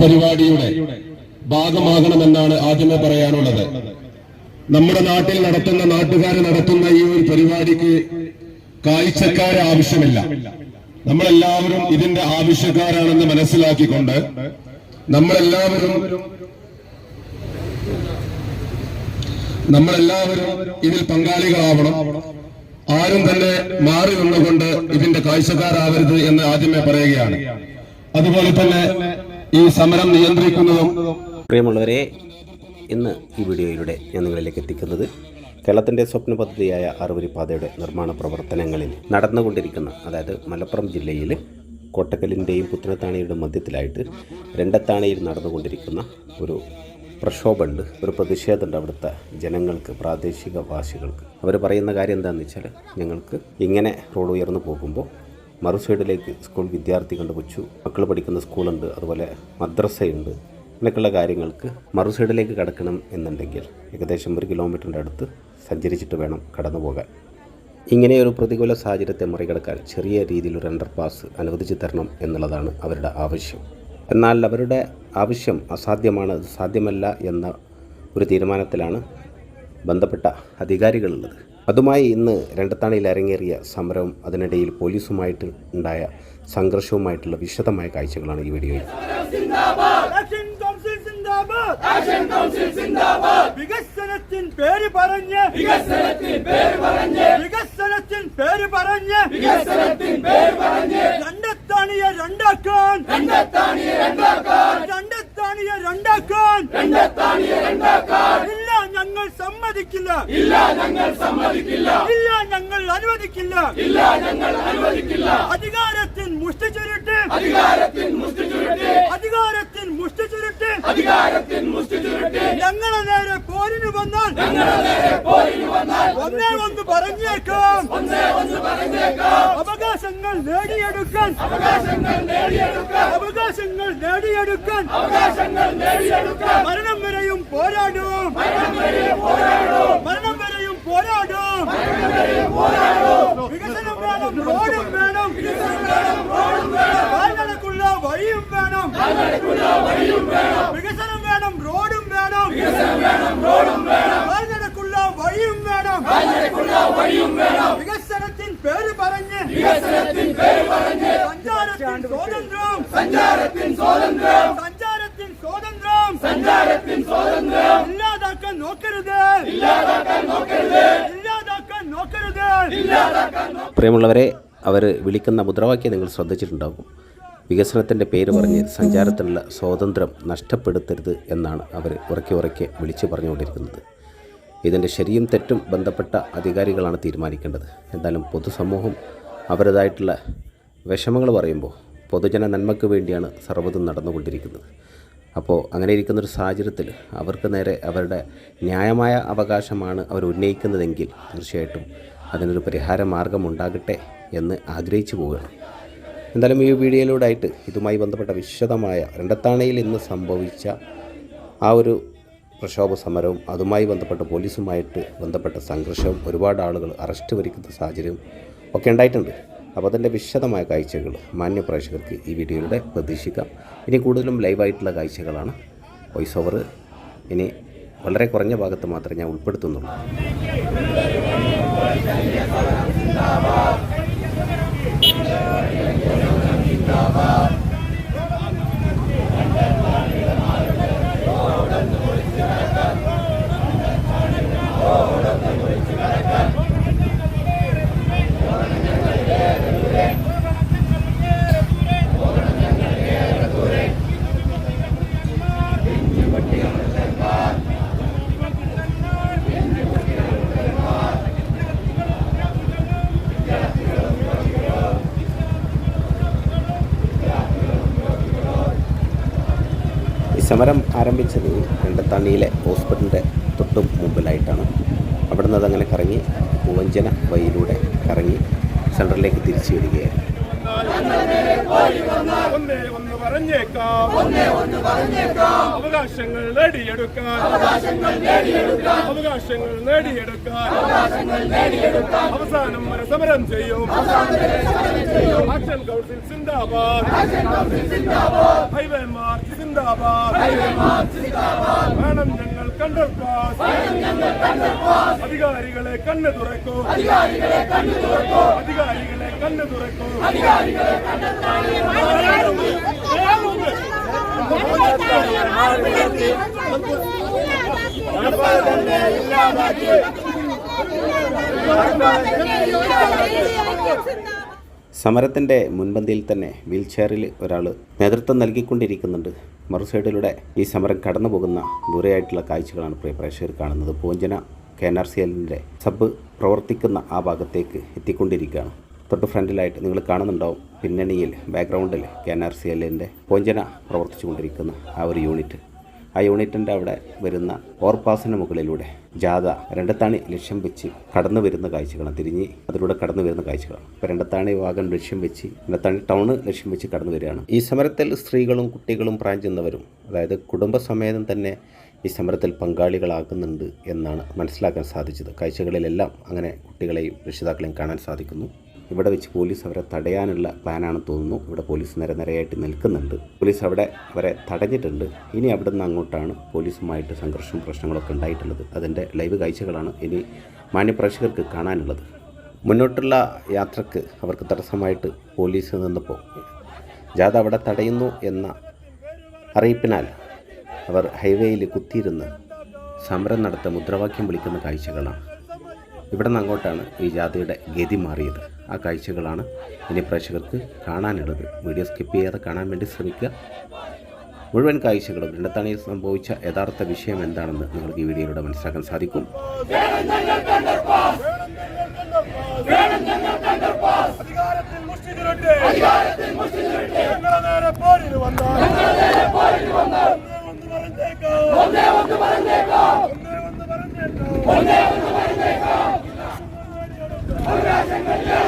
പരിപാടിയുടെ ഭാഗമാകണമെന്നാണ് ആദ്യമേ പറയാനുള്ളത്. നമ്മുടെ നാട്ടിൽ നടത്തുന്ന നാട്ടുകാർ നടത്തുന്ന ഈ ഒരു പരിപാടിക്ക് കാഴ്ചക്കാരെ ആവശ്യമില്ല. നമ്മളെല്ലാവരും ഇതിന്റെ ആവശ്യക്കാരാണെന്ന് മനസ്സിലാക്കിക്കൊണ്ട് നമ്മളെല്ലാവരും നമ്മളെല്ലാവരും ഇതിൽ പങ്കാളികളാവണം. ആരും തന്നെ മാറി നിന്നുകൊണ്ട് ഇതിന്റെ കാഴ്ചക്കാരാവരുത് എന്ന് ആദ്യമേ പറയുകയാണ്. അതുപോലെ തന്നെ ഈ സമരം നിയന്ത്രിക്കുന്നതും പ്രിയമുള്ളവരെ ഇന്ന് ഈ വീഡിയോയിലൂടെ ഞാൻ നിങ്ങളിലേക്ക് എത്തിക്കുന്നത് കേരളത്തിന്റെ സ്വപ്ന പദ്ധതിയായ അറുവരിപ്പാതയുടെ നിർമ്മാണ പ്രവർത്തനങ്ങളിൽ നടന്നുകൊണ്ടിരിക്കുന്ന അതായത് മലപ്പുറം ജില്ലയിൽ കോട്ടക്കലിന്റെയും പുത്തനത്താണിയുടെ മധ്യത്തിലായിട്ട് രണ്ടത്താണിയിൽ നടന്നുകൊണ്ടിരിക്കുന്ന ഒരു പ്രക്ഷോഭമുണ്ട്. ഒരു പ്രതിഷേധമുണ്ട് അവിടുത്തെ ജനങ്ങൾക്ക് പ്രാദേശിക ഭാഷകൾക്ക് അവർ പറയുന്ന കാര്യം എന്താണെന്ന് വെച്ചാൽ ഞങ്ങൾക്ക് ഇങ്ങനെ റോഡ് ഉയർന്നു പോകുമ്പോൾ മറു സൈഡിലേക്ക് സ്കൂൾ വിദ്യാർത്ഥികളുടെ കൊച്ചു മക്കൾ പഠിക്കുന്ന സ്കൂളുണ്ട് അതുപോലെ മദ്രസയുണ്ട്. അങ്ങനെയൊക്കെയുള്ള കാര്യങ്ങൾക്ക് മറു സൈഡിലേക്ക് കടക്കണം എന്നുണ്ടെങ്കിൽ ഏകദേശം ഒരു കിലോമീറ്ററിന്റെ അടുത്ത് സഞ്ചരിച്ചിട്ട് വേണം കടന്നു പോകാൻ. ഇങ്ങനെയൊരു പ്രതികൂല സാഹചര്യത്തെ മറികടക്കാൻ ചെറിയ രീതിയിൽ ഒരു അണ്ടർ പാസ് അനുവദിച്ചു തരണം എന്നുള്ളതാണ് അവരുടെ ആവശ്യം. എന്നാൽ അവരുടെ ആവശ്യം അസാധ്യമാണ് സാധ്യമല്ല എന്ന ഒരു തീരുമാനത്തിലാണ് ബന്ധപ്പെട്ട അധികാരികളുള്ളത്. അതുമായി ഇന്ന് രണ്ടത്താണിയിൽ അരങ്ങേറിയ സമരവും അതിനിടയിൽ പോലീസുമായിട്ട് ഉണ്ടായ സംഘർഷവുമായിട്ടുള്ള വിശദമായ കാഴ്ചകളാണ് ഈ വീഡിയോയിൽ. വികസനത്തിൻ പേര് പറഞ്ഞ് വികസനത്തിൻ പേര് പറഞ്ഞ് വികസനത്തിൻ പേര് പറഞ്ഞ് വികസനത്തിൻ പേര് പറഞ്ഞ് രണ്ടാക്കാൻ രണ്ടാക്കാൻ രണ്ടാക്കാൻ രണ്ടാക്കാൻ ഞങ്ങൾ സമ്മതിക്കില്ല. ഇല്ല ഞങ്ങൾ സമ്മതിക്കില്ല. ഇല്ല ഞങ്ങൾ അനുവദിക്കില്ല. ഇല്ല ഞങ്ങൾ അനുവദിക്കില്ല. അധികാരത്തിൻ മുഷ്ടി ചുരുട്ട് അധികാരത്തിൻ മുഷ്ടി ചുരുട്ട് അധികാരത്തിൻ മുഷ്ടി ചുരുട്ട് അധികാരത്തിൻ മുഷ്ടി ചുരുട്ട് ഞങ്ങളെ നേരെ പോരിന് വന്നാൽ. ഞങ്ങളെ നേരെ പോരിന് വന്നാൽ. ഒന്നേ ഒന്ന് പറഞ്ഞേക്കാം. ഒന്നേ ഒന്ന് പറഞ്ഞേക്കാം. അവകാശങ്ങൾ നേടിയെടുക്കാൻ അവകാശങ്ങൾ നേടിയെടുക്കാൻ അവകാശങ്ങൾ നേടിയെടുക്കാൻ അവകാശങ്ങൾ നേടിയെടുക്കാൻ മരണം വരെയും പോരാടും മരണം വരെയും പോരാടും മരണം വരെയും പോരാടും മരണം വരെയും പോരാടും വികസനം വേണം റോഡും വേണം വികസനം വേണം റോഡും വേണം കാൽനടക്കുള്ള വഴിയും വേണം കാൽനടക്കുള്ള വഴിയും വേണം വികസനം വേണം റോഡും വേണം വികസനം വേണം റോഡും വേണം കാൽനടക്കുള്ള വഴിയും വേണം കാൽനടക്കുള്ള വഴിയും വേണം വികസനത്തിൻ പേര് പറഞ്ഞ് വികസനത്തിൻ പേര് പറഞ്ഞ് സഞ്ചാരത്തിൻ സ്വാതന്ത്ര്യം. സഞ്ചാരത്തിൻ സ്വാതന്ത്ര്യം. സഞ്ചാരത്തിൻ സ്വാതന്ത്ര്യം. സഞ്ചാരത്തിൻ സ്വാതന്ത്ര്യം. ഇല്ലാതാക്കാൻ നോക്കരുത്. ഇല്ലാതാക്കാൻ നോക്കരുത്. ഇല്ലാതാക്കാൻ നോക്കരുത്. ഇല്ലാതാക്കാൻ പ്രിയമുള്ളവരെ അവർ വിളിക്കുന്ന മുദ്രാവാക്യം നിങ്ങൾ ശ്രദ്ധിച്ചിട്ടുണ്ടാകും. വികസനത്തിന്റെ പേര് പറഞ്ഞ് സഞ്ചാരത്തിനുള്ള സ്വാതന്ത്ര്യം നഷ്ടപ്പെടുത്തരുത് എന്നാണ് അവർ ഉറക്കെ ഉറക്കെ വിളിച്ചു പറഞ്ഞുകൊണ്ടിരിക്കുന്നത്. ഇതിന്റെ ശരിയും തെറ്റും ബന്ധപ്പെട്ട അധികാരികളാണ് തീരുമാനിക്കേണ്ടത്. എന്തായാലും പൊതുസമൂഹം അവരുടേതായിട്ടുള്ള വിഷമങ്ങൾ പറയുമ്പോൾ പൊതുജന നന്മയ്ക്ക് വേണ്ടിയാണ് സർവതും നടന്നുകൊണ്ടിരിക്കുന്നത്. അപ്പോൾ അങ്ങനെ ഇരിക്കുന്നൊരു സാഹചര്യത്തിൽ അവർക്ക് നേരെ അവരുടെ ന്യായമായ അവകാശമാണ് അവർ ഉന്നയിക്കുന്നതെങ്കിൽ തീർച്ചയായിട്ടും അതിനൊരു പരിഹാര മാർഗം ഉണ്ടാകട്ടെ എന്ന് ആഗ്രഹിച്ചു പോവുകയാണ്. എന്തായാലും ഈ വീഡിയോയിലൂടെ ആയിട്ട് ഇതുമായി ബന്ധപ്പെട്ട വിശദമായ രണ്ടത്താണയിൽ ഇന്ന് സംഭവിച്ച ആ ഒരു പ്രക്ഷോഭ സമരവും അതുമായി ബന്ധപ്പെട്ട പോലീസുമായിട്ട് ബന്ധപ്പെട്ട സംഘർഷവും ഒരുപാട് ആളുകൾ അറസ്റ്റ് വരിക്കുന്ന സാഹചര്യം ഒക്കെ ഉണ്ടായിട്ടുണ്ട്. അപ്പോൾ അതിന്റെ വിശദമായ കാഴ്ചകൾ മാന്യ പ്രേക്ഷകർക്ക് ഈ വീഡിയോയിലൂടെ പ്രതീക്ഷിക്കാം. ഇനി കൂടുതലും ലൈവായിട്ടുള്ള കാഴ്ചകളാണ് വോയിസ് ഓവർ ഇനി വളരെ കുറഞ്ഞ ഭാഗത്ത് മാത്രമേ ഞാൻ ഉൾപ്പെടുത്തുന്നുള്ളൂ. സമരം ആരംഭിച്ചത് കണ്ടത്താണിയിലെ ഹോസ്പിറ്റലിന്റെ തൊട്ടും മുമ്പിലായിട്ടാണ്. അവിടെ നിന്ന് അതങ്ങനെ കറങ്ങി പൂവഞ്ചന വഴിയിലൂടെ കറങ്ങി സെൻട്രലിലേക്ക് തിരിച്ചു വരികയായിരുന്നു. ഒന്നേ ഒന്ന് പറഞ്ഞേക്കാം. അവകാശങ്ങൾ നേടിയെടുക്കാൻ. അവകാശങ്ങൾ നേടിയെടുക്കാൻ. അവസാനം വരെ സമരം ചെയ്യും. ആക്ഷൻ കൗൺസിൽ സിന്ദാബാദ്. ഹൈവേ മാർച്ച് സിന്ദാബാദ്. വേണം ഞങ്ങൾ கண்டல் பாஸ் அதிகாரிகளை கண்ணு துரைக்கும் அதிகாரிகளை கண்ணு துரைக்கும் அதிகாரிகளை கண்ணு துரைக்கும் அதிகாரிகளை கண்ணு துரைக்கும் സമരത്തിന്റെ മുൻപന്തിയിൽ തന്നെ വീൽ ചെയറിൽ ഒരാൾ നേതൃത്വം നൽകിക്കൊണ്ടിരിക്കുന്നുണ്ട്. മറു സൈഡിലൂടെ ഈ സമരം കടന്നു പോകുന്ന ദൂരെയായിട്ടുള്ള കാഴ്ചകളാണ് പ്രിയ പ്രേക്ഷകർ കാണുന്നത്. പൂഞ്ചന കെ എൻ ആർ സി എല്ലിന്റെ സബ് പ്രവർത്തിക്കുന്ന ആ ഭാഗത്തേക്ക് എത്തിക്കൊണ്ടിരിക്കുകയാണ്. തൊട്ട് ഫ്രണ്ടിലായിട്ട് നിങ്ങൾ കാണുന്നുണ്ടാവും. പിന്നണിയിൽ ബാക്ക്ഗ്രൗണ്ടിൽ കെ എൻ ആർ സി എല്ലിന്റെ പൂഞ്ചന പ്രവർത്തിച്ചു കൊണ്ടിരിക്കുന്ന ആ ഒരു യൂണിറ്റ് ആ യൂണിറ്റിന്റെ അവിടെ വരുന്ന ഓർപ്പാസിന് മുകളിലൂടെ ജാഥ രണ്ടത്താണി ലക്ഷ്യം വെച്ച് കടന്നു വരുന്ന കാഴ്ചകളാണ്. തിരിഞ്ഞ് അതിലൂടെ കടന്നു വരുന്ന കാഴ്ചകളാണ്. ഇപ്പോൾ രണ്ടത്താണി ഭാഗം ലക്ഷ്യം വെച്ച് രണ്ടത്താണി ടൗണ് ലക്ഷ്യം വെച്ച് കടന്നു വരികയാണ്. ഈ സമരത്തിൽ സ്ത്രീകളും കുട്ടികളും പ്രായം ചെന്നവരും അതായത് കുടുംബസമേതം തന്നെ ഈ സമരത്തിൽ പങ്കാളികളാകുന്നുണ്ട് എന്നാണ് മനസ്സിലാക്കാൻ സാധിച്ചത്. കാഴ്ചകളിലെല്ലാം അങ്ങനെ കുട്ടികളെയും രക്ഷിതാക്കളെയും കാണാൻ സാധിക്കുന്നു. ഇവിടെ വെച്ച് പോലീസ് അവരെ തടയാനുള്ള പ്ലാനാണ് തോന്നുന്നു. ഇവിടെ പോലീസ് നിര നിരയായിട്ട് നിൽക്കുന്നുണ്ട്. പോലീസ് അവിടെ അവരെ തടഞ്ഞിട്ടുണ്ട്. ഇനി അവിടെ നിന്ന് അങ്ങോട്ടാണ് പോലീസുമായിട്ട് സംഘർഷവും പ്രശ്നങ്ങളൊക്കെ ഉണ്ടായിട്ടുള്ളത്. അതിന്റെ ലൈവ് കാഴ്ചകളാണ് ഇനി മാന്യപ്രേക്ഷകർക്ക് കാണാനുള്ളത്. മുന്നോട്ടുള്ള യാത്രയ്ക്ക് അവർക്ക് തടസ്സമായിട്ട് പോലീസ് നിന്നപ്പോൾ ജാഥ അവിടെ തടയുന്നു എന്ന അറിയിപ്പിനാൽ അവർ ഹൈവേയിൽ കുത്തിയിരുന്ന് സമരം നടത്ത മുദ്രാവാക്യം വിളിക്കുന്ന കാഴ്ചകളാണ്. ഇവിടെ നിന്ന് അങ്ങോട്ടാണ് ഈ ജാഥയുടെ ഗതി മാറിയത്. ആ കാഴ്ചകളാണ് ഇനി പ്രേക്ഷകർക്ക് കാണാനുള്ളത്. വീഡിയോ സ്കിപ്പ് ചെയ്യാതെ കാണാൻ വേണ്ടി ശ്രമിക്കുക. മുഴുവൻ കാഴ്ചകളും രണ്ടത്താണിയിൽ സംഭവിച്ച യഥാർത്ഥ വിഷയം എന്താണെന്ന് നിങ്ങൾക്ക് ഈ വീഡിയോയിലൂടെ മനസ്സിലാക്കാൻ സാധിക്കും. അധികാരത്തിൽ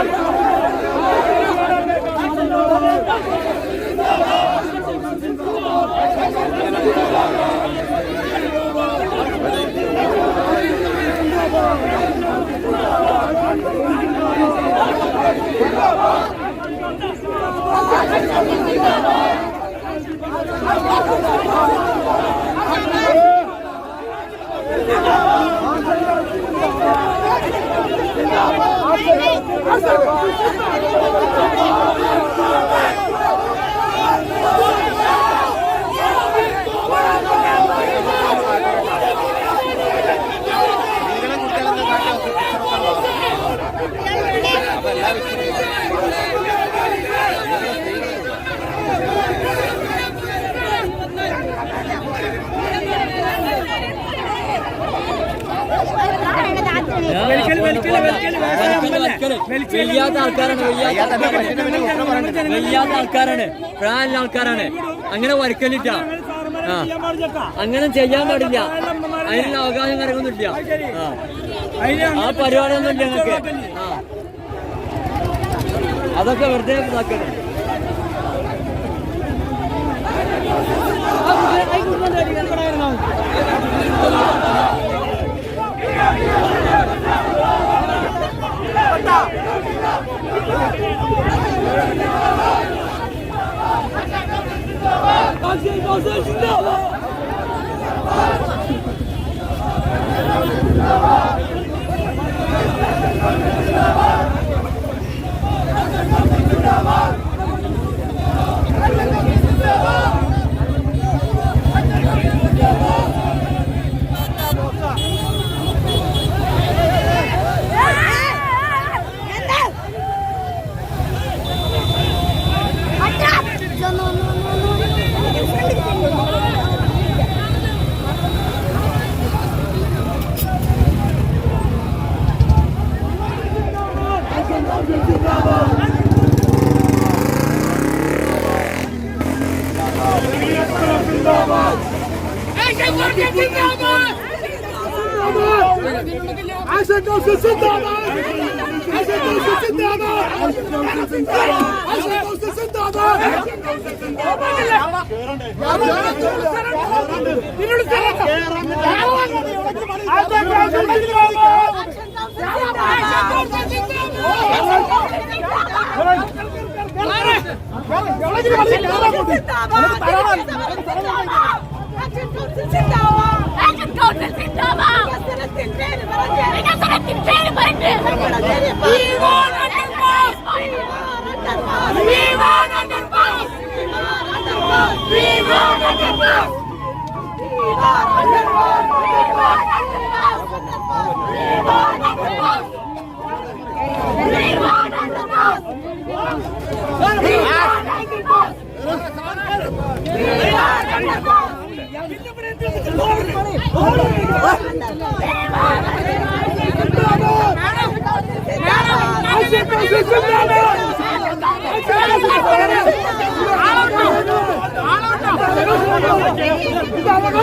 നേരെ വയ്യാത്ത ആൾക്കാരാണ് വയ്യാത്ത ആൾക്കാരാണ്. പ്രായമുള്ള ആൾക്കാരാണ്. അങ്ങനെ വരക്കലില്ല. അങ്ങനെ ചെയ്യാൻ പാടില്ല. അതിനുള്ള അവകാശം കാര്യമൊന്നും ഇല്ല ആ. പരിപാടിയൊന്നും ഇല്ല ഞങ്ങൾക്ക്. അതൊക്കെ വെറുതെ ഇതാക്കണം Yeah. জিন্দাবাদ చూడండి আমার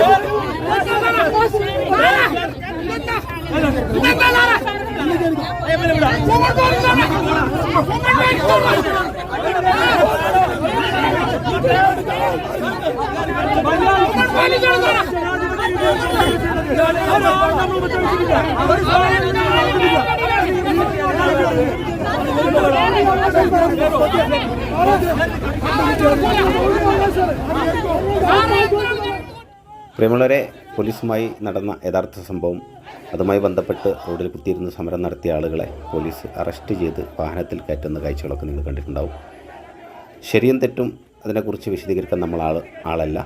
പ്രിയമുള്ളവരെ പോലീസുമായി നടന്ന യഥാർത്ഥ സംഭവം അതുമായി ബന്ധപ്പെട്ട് റോഡിൽ കുത്തിയിരുന്ന് സമരം നടത്തിയ ആളുകളെ പോലീസ് അറസ്റ്റ് ചെയ്ത് വാഹനത്തിൽ കയറ്റുന്ന കാഴ്ചകളൊക്കെ നിങ്ങൾ കണ്ടിട്ടുണ്ടാവും. ശരിയും തെറ്റും അതിനെക്കുറിച്ച് വിശദീകരിക്കാൻ നമ്മൾ ആൾ ആളല്ല.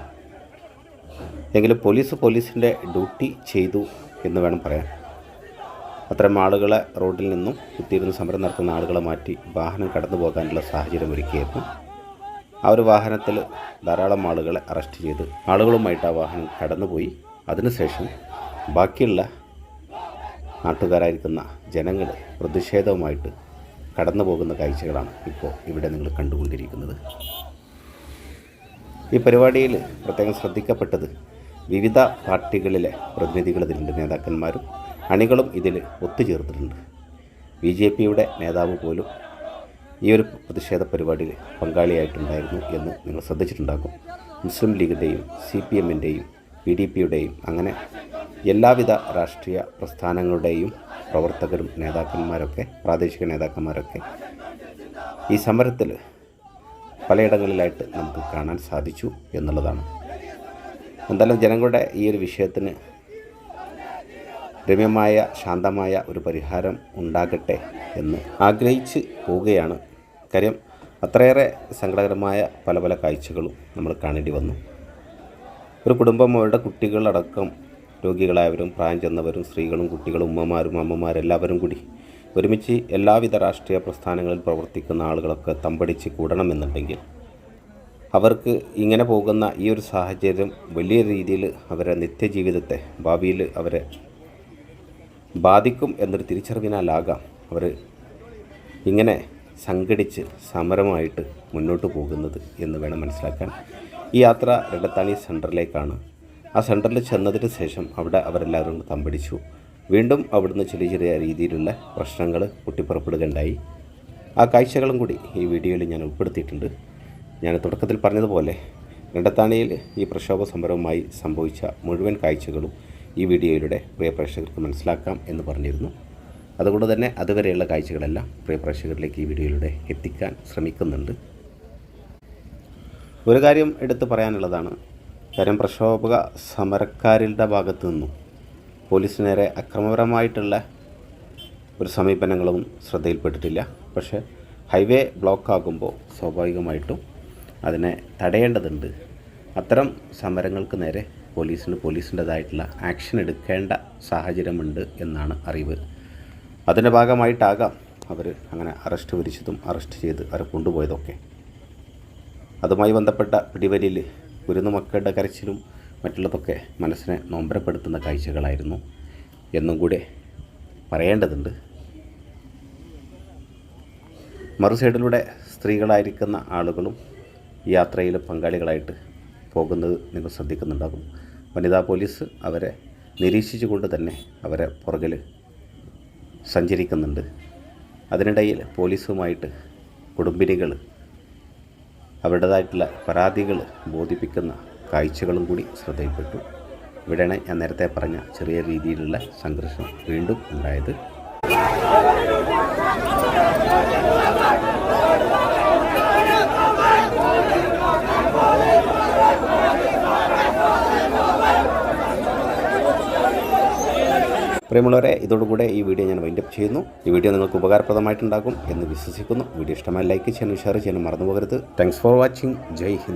എങ്കിലും പോലീസ് പോലീസിന്റെ ഡ്യൂട്ടി ചെയ്തു എന്ന് വേണം പറയാൻ. അത്തരം ആളുകളെ റോഡിൽ നിന്നും കുത്തിയിരുന്ന് സമരം നടത്തുന്ന ആളുകളെ മാറ്റി വാഹനം കടന്നു പോകാനുള്ള സാഹചര്യം ഒരുക്കിയായിരുന്നു ആ ഒരു വാഹനത്തിൽ ധാരാളം ആളുകളെ അറസ്റ്റ് ചെയ്ത് ആളുകളുമായിട്ട് ആ വാഹനം കടന്നുപോയി. അതിനുശേഷം ബാക്കിയുള്ള നാട്ടുകാരായിരിക്കുന്ന ജനങ്ങൾ പ്രതിഷേധവുമായിട്ട് കടന്നു പോകുന്ന കാഴ്ചകളാണ് ഇപ്പോൾ ഇവിടെ നിങ്ങൾ കണ്ടുകൊണ്ടിരിക്കുന്നത്. ഈ പരിപാടിയിൽ പ്രത്യേകം ശ്രദ്ധിക്കപ്പെട്ടത് വിവിധ പാർട്ടികളിലെ പ്രതിനിധികൾ ഇതിലുണ്ട് നേതാക്കന്മാരും അണികളും ഇതിൽ ഒത്തുചേർത്തിട്ടുണ്ട്. ബി ജെ പിയുടെ നേതാവ് പോലും ഈ ഒരു പ്രതിഷേധ പരിപാടിയിൽ പങ്കാളിയായിട്ടുണ്ടായിരുന്നു എന്ന് നിങ്ങൾ ശ്രദ്ധിച്ചിട്ടുണ്ടാകും. മുസ്ലിം ലീഗിന്റെയും സി പി എമ്മിന്റെയും പി ഡി പിയുടെയും അങ്ങനെ എല്ലാവിധ രാഷ്ട്രീയ പ്രസ്ഥാനങ്ങളുടെയും പ്രവർത്തകരും നേതാക്കന്മാരൊക്കെ പ്രാദേശിക നേതാക്കന്മാരൊക്കെ ഈ സമരത്തിൽ പലയിടങ്ങളിലായിട്ട് നമുക്ക് കാണാൻ സാധിച്ചു എന്നുള്ളതാണ്. എന്തായാലും ജനങ്ങളുടെ ഈ ഒരു വിഷയത്തിന് രമ്യമായ ശാന്തമായ ഒരു പരിഹാരം ഉണ്ടാകട്ടെ എന്ന് ആഗ്രഹിച്ച് പോവുകയാണ്. കാര്യം അത്രയേറെ സങ്കടകരമായ പല പല കാഴ്ചകളും നമ്മൾ കാണേണ്ടി വന്നു. ഒരു കുടുംബം അവരുടെ കുട്ടികളടക്കം രോഗികളായവരും പ്രായം ചെന്നവരും സ്ത്രീകളും കുട്ടികളും ഉമ്മമാരും അമ്മമാരെല്ലാവരും കൂടി ഒരുമിച്ച് എല്ലാവിധ രാഷ്ട്രീയ പ്രസ്ഥാനങ്ങളിൽ പ്രവർത്തിക്കുന്ന ആളുകളൊക്കെ തമ്പടിച്ച് കൂടണമെന്നുണ്ടെങ്കിൽ അവർക്ക് ഇങ്ങനെ പോകുന്ന ഈ ഒരു സാഹചര്യം വലിയ രീതിയിൽ അവരെ നിത്യജീവിതത്തെ ഭാവിയിൽ അവരെ ബാധിക്കും എന്നൊരു തിരിച്ചറിവിനാലാകാം അവർ ഇങ്ങനെ സംഘടിച്ച് സമരമായിട്ട് മുന്നോട്ട് പോകുന്നത് എന്ന് വേണം മനസ്സിലാക്കാൻ. ഈ യാത്ര രണ്ടത്താണി സെന്ററിലേക്കാണ്. ആ സെന്ററിൽ ചെന്നതിന് ശേഷം അവിടെ അവരെല്ലാവരും തമ്പടിച്ചു. വീണ്ടും അവിടുന്ന് ചെറിയ ചെറിയ രീതിയിലുള്ള പ്രശ്നങ്ങൾ പൊട്ടിപ്പുറപ്പെടുകയുണ്ടായി. ആ കാഴ്ചകളും കൂടി ഈ വീഡിയോയിൽ ഞാൻ ഉൾപ്പെടുത്തിയിട്ടുണ്ട്. ഞാൻ തുടക്കത്തിൽ പറഞ്ഞതുപോലെ രണ്ടത്താണിയിൽ ഈ പ്രക്ഷോഭ സമരവുമായി സംഭവിച്ച മുഴുവൻ കാഴ്ചകളും ഈ വീഡിയോയിലൂടെ പ്രിയ പ്രേക്ഷകർക്ക് മനസ്സിലാക്കാം എന്ന് പറഞ്ഞിരുന്നു. അതുകൊണ്ട് തന്നെ അതുവരെയുള്ള കാഴ്ചകളെല്ലാം പ്രിയ പ്രേക്ഷകരിലേക്ക് ഈ വീഡിയോയിലൂടെ എത്തിക്കാൻ ശ്രമിക്കുന്നുണ്ട്. ഒരു കാര്യം എടുത്തു പറയാനുള്ളതാണ്. കാര്യം പ്രക്ഷോഭക സമരക്കാരുടെ ഭാഗത്തു നിന്നും പോലീസിന് നേരെ അക്രമപരമായിട്ടുള്ള ഒരു സമീപനങ്ങളും ശ്രദ്ധയിൽപ്പെട്ടിട്ടില്ല. പക്ഷേ ഹൈവേ ബ്ലോക്ക് ആകുമ്പോൾ സ്വാഭാവികമായിട്ടും അതിനെ തടയേണ്ടതുണ്ട്. അത്തരം സമരങ്ങൾക്ക് നേരെ പോലീസിന് പോലീസിന്റെതായിട്ടുള്ള ആക്ഷൻ എടുക്കേണ്ട സാഹചര്യമുണ്ട് എന്നാണ് അറിവ്. അതിന്റെ ഭാഗമായിട്ടാകാം അവർ അങ്ങനെ അറസ്റ്റ് വിരിച്ചതും അറസ്റ്റ് ചെയ്ത് അവരെ കൊണ്ടുപോയതൊക്കെ. അതുമായി ബന്ധപ്പെട്ട പിടിവലിയിൽ കുരുന്നു മക്കളുടെ കരച്ചിലും മറ്റുള്ളതൊക്കെ മനസ്സിനെ നോമ്പരപ്പെടുത്തുന്ന കാഴ്ചകളായിരുന്നു എന്നും കൂടെ പറയേണ്ടതുണ്ട്. മറുസൈഡിലൂടെ സ്ത്രീകളായിരിക്കുന്ന ആളുകളും യാത്രയിൽ പങ്കാളികളായിട്ട് പോകുന്നത് നിങ്ങൾ ശ്രദ്ധിക്കുന്നുണ്ടാകും. വനിതാ പോലീസ് അവരെ നിരീക്ഷിച്ചുകൊണ്ട് തന്നെ അവരെ പുറകിൽ സഞ്ചരിക്കുന്നുണ്ട്. അതിനിടയിൽ പോലീസുമായിട്ട് കുടുംബിനികൾ അവരുടേതായിട്ടുള്ള പരാതികൾ ബോധിപ്പിക്കുന്ന കാഴ്ചകളും കൂടി ശ്രദ്ധയിൽപ്പെട്ടു. ഇവിടെയാണ് ഞാൻ നേരത്തെ പറഞ്ഞ ചെറിയ രീതിയിലുള്ള സംഘർഷം വീണ്ടും ഉണ്ടായത്. പ്രിയമുള്ളവരെ ഇതോടുകൂടെ ഈ വീഡിയോ ഞാൻ വൈൻഡപ്പ് ചെയ്യുന്നു. ഈ വീഡിയോ നിങ്ങൾക്ക് ഉപകാരപ്രദമായിട്ടുണ്ടാകും എന്ന് വിശ്വസിക്കുന്നു. വീഡിയോ ഇഷ്ടമായി ലൈക്ക് ചെയ്യാനും ഷെയർ ചെയ്യാനും മറന്നു പോകരുത്. Thanks for watching Jai Hind.